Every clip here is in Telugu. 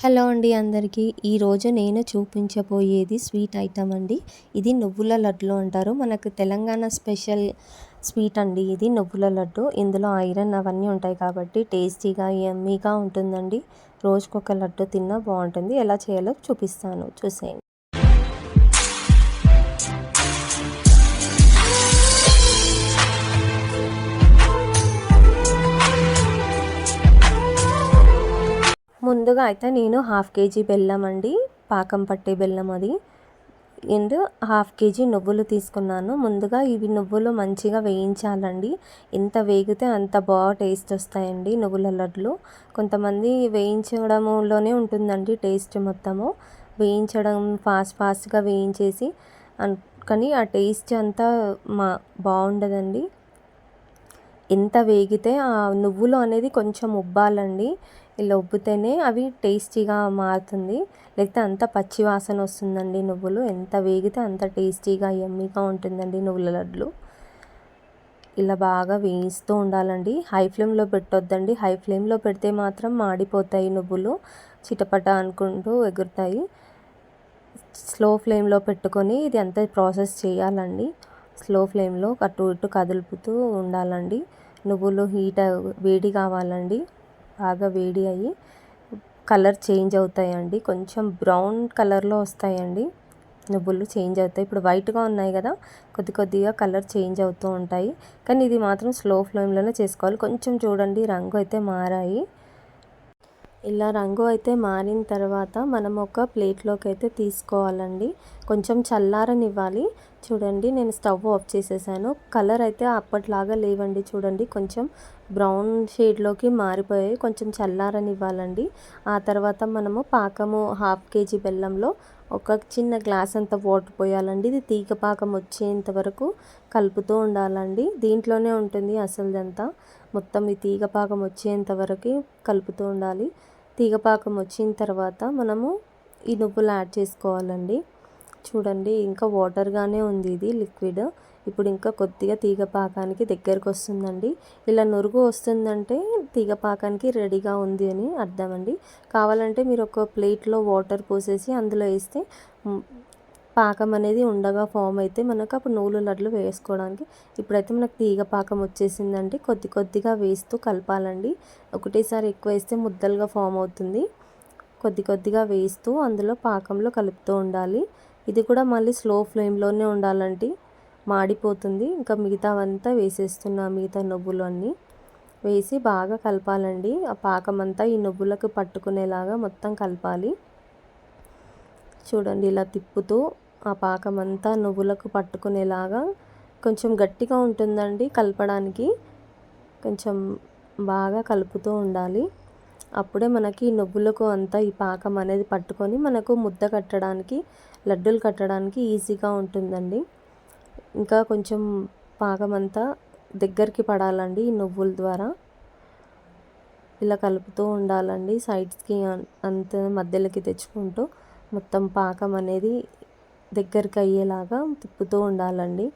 హలో అండి అందరికీ. ఈరోజు నేను చూపించబోయేది స్వీట్ ఐటమ్ అండి. ఇది నువ్వుల లడ్డు అంటారు. మనకు తెలంగాణ స్పెషల్ స్వీట్ అండి ఇది నువ్వుల లడ్డు. ఇందులో ఐరన్ అవన్నీ ఉంటాయి కాబట్టి టేస్టీగా ఎమ్మీగా ఉంటుందండి. రోజుకొక లడ్డు తిన్నా బాగుంటుంది. ఎలా చేయాలో చూపిస్తాను. చూసేయండి. ముందుగా అయితే నేను హాఫ్ కేజీ బెల్లం అండి పాకం పట్టే బెల్లం అది. అండ్ హాఫ్ కేజీ నువ్వులు తీసుకున్నాను. ముందుగా ఇవి నువ్వులు మంచిగా వేయించాలండి. ఎంత వేగితే అంత బాగా టేస్ట్ వస్తాయండి నువ్వుల లడ్లు. కొంతమంది వేయించడంలోనే ఉంటుందండి టేస్ట్ మొత్తము. వేయించడం ఫాస్ట్ ఫాస్ట్గా వేయించేసి కానీ ఆ టేస్ట్ అంతా మా బాగుండదండి. ఎంత వేగితే ఆ నువ్వులు అనేది కొంచెం ఉబ్బాలండి. ఇలా ఉబ్బితేనే అవి టేస్టీగా మారుతుంది. లేకపోతే అంత పచ్చి వాసన వస్తుందండి నువ్వులు. ఎంత వేగితే అంత టేస్టీగా ఎమ్మీగా ఉంటుందండి నువ్వుల లడ్లు. ఇలా బాగా వేయిస్తూ ఉండాలండి. హై ఫ్లేమ్లో పెట్టొద్దండి. హై ఫ్లేమ్లో పెడితే మాత్రం మాడిపోతాయి నువ్వులు. చిటపట అనుకుంటూ ఎగురుతాయి. స్లో ఫ్లేమ్లో పెట్టుకొని ఇది అంతా ప్రాసెస్ చేయాలండి. స్లో ఫ్లేమ్లో అటు ఇటు కదులుపుతూ ఉండాలండి. నువ్వులు హీట్ వేడి కావాలండి. బాగా వేడి అయ్యి కలర్ చేంజ్ అవుతాయండి. కొంచెం బ్రౌన్ కలర్లో వస్తాయండి. నువ్వులు చేంజ్ అవుతాయి. ఇప్పుడు వైట్గా ఉన్నాయి కదా కొద్ది కొద్దిగా కలర్ చేంజ్ అవుతూ ఉంటాయి. కానీ ఇది మాత్రం స్లో ఫ్లేమ్లోనే చేసుకోవాలి. కొంచెం చూడండి రంగు అయితే మారాయి. ఇలా రంగు అయితే మారిన తర్వాత మనం ఒక ప్లేట్లోకి అయితే తీసుకోవాలండి. కొంచెం చల్లారనివ్వాలి. చూడండి నేను స్టవ్ ఆఫ్ చేసేసాను. కలర్ అయితే అప్పట్లాగా లేవండి చూడండి. కొంచెం బ్రౌన్ షేడ్లోకి మారిపోయాయి. కొంచెం చల్లారనివ్వాలండి. ఆ తర్వాత మనము పాకము హాఫ్ కేజీ బెల్లంలో ఒక చిన్న గ్లాస్ అంత వాటర్ పోయాలండి. ఇది తీగ పాకం వచ్చేంత వరకు కలుపుతూ ఉండాలండి. దీంట్లోనే ఉంటుంది అసలుదంతా. మొత్తం ఈ తీగ పాకం వచ్చేంత వరకు కలుపుతూ ఉండాలి. తీగపాకం వచ్చిన తర్వాత మనము ఈ నువ్వులు యాడ్ చేసుకోవాలండి. చూడండి ఇంకా వాటర్గానే ఉంది ఇది లిక్విడ్ ఇప్పుడు ఇంకా కొద్దిగా తీగ పాకానికి దగ్గరకు వస్తుందండి. ఇలా నురుగు వస్తుందంటే తీగ పాకానికి రెడీగా ఉంది అని అర్థం అండి కావాలంటే మీరు ఒక ప్లేట్లో వాటర్ పోసేసి అందులో వేస్తే పాకం అనేది ఉండగా ఫామ్ అయితే మనకు అప్పుడు నూలు లడ్లు వేసుకోవడానికి. ఇప్పుడైతే మనకు తీగ పాకం వచ్చేసిందండి. కొద్ది కొద్దిగా వేస్తూ కలపాలండి. ఒకటేసారి ఎక్కువ వేస్తే ముద్దలుగా ఫామ్ అవుతుంది. కొద్ది కొద్దిగా వేస్తూ అందులో పాకంలో కలుపుతూ ఉండాలి. ఇది కూడా మళ్ళీ స్లో ఫ్లేమ్లోనే ఉండాలండి. మాడిపోతుంది. ఇంకా మిగతావంతా వేసేస్తున్నా మిగతా నువ్వులు అన్నీ. వేసి బాగా కలపాలండి. ఆ పాకం అంతా ఈ నువ్వులకు పట్టుకునేలాగా మొత్తం కలపాలి. చూడండి ఇలా తిప్పుతూ ఆ పాకం అంతా నువ్వులకు పట్టుకునేలాగా కొంచెం గట్టిగా ఉంటుందండి కలపడానికి. కొంచెం బాగా కలుపుతూ ఉండాలి. అప్పుడే మనకి నువ్వులకు అంతా ఈ పాకం అనేది పట్టుకొని మనకు ముద్ద కట్టడానికి లడ్డూలు కట్టడానికి ఈజీగా ఉంటుందండి. ఇంకా కొంచెం పాకం అంతా దగ్గరికి పడాలండి ఈ నువ్వుల ద్వారా. ఇలా కలుపుతూ ఉండాలండి సైడ్స్కి అంత మధ్యలోకి తెచ్చుకుంటూ మొత్తం పాకం అనేది దగ్గరికి అయ్యేలాగా తిప్పుతూ ఉండాలండి.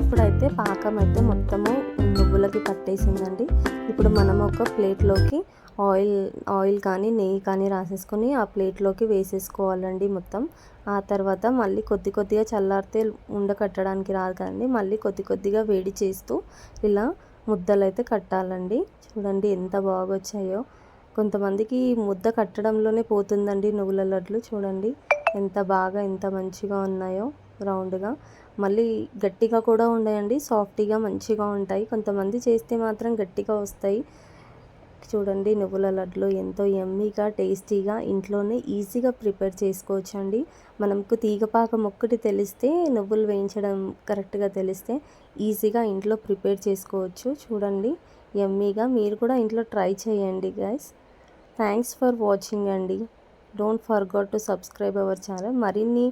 ఇప్పుడైతే పాకం అయితే మొత్తము నువ్వులకి పట్టేసిందండి. ఇప్పుడు మనం ఒక ప్లేట్లోకి ఆయిల్ ఆయిల్ కానీ నెయ్యి కానీ రాసేసుకొని ఆ ప్లేట్లోకి వేసేసుకోవాలండి మొత్తం. ఆ తర్వాత మళ్ళీ కొద్ది కొద్దిగా చల్లారితే ఉండ కట్టడానికి రాదు కానీ మళ్ళీ కొద్ది కొద్దిగా వేడి చేస్తూ ఇలా ముద్దలు అయితే కట్టాలండి. చూడండి ఎంత బాగా వచ్చాయో కొంతమందికి ముద్ద కట్టడంలోనే పోతుందండి నువ్వుల లడ్లు. చూడండి ఎంత బాగా ఎంత మంచిగా ఉన్నాయో రౌండ్గా. మళ్ళీ గట్టిగా కూడా ఉండయండి సాఫ్టీగా మంచిగా ఉంటాయి. కొంతమంది చేస్తే మాత్రం గట్టిగా వస్తాయి. చూడండి. నువ్వుల లడ్లు ఎంతో ఎమ్మీగా టేస్టీగా ఇంట్లోనే ఈజీగా ప్రిపేర్ చేసుకోవచ్చు అండి మనకు తీగపాకం ఒక్కటి తెలిస్తే నువ్వులు వేయించడం కరెక్ట్గా తెలిస్తే ఈజీగా ఇంట్లో ప్రిపేర్ చేసుకోవచ్చు. చూడండి. ఎమ్మీగా మీరు కూడా ఇంట్లో ట్రై చేయండి గైస్. థ్యాంక్స్ ఫర్ వాచింగ్ అండి. Don't forget to subscribe our channel. మరిన్ని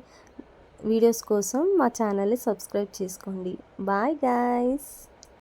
వీడియోస్ కోసం మా ఛానల్ని సబ్స్క్రైబ్ చేసుకోండి. Bye guys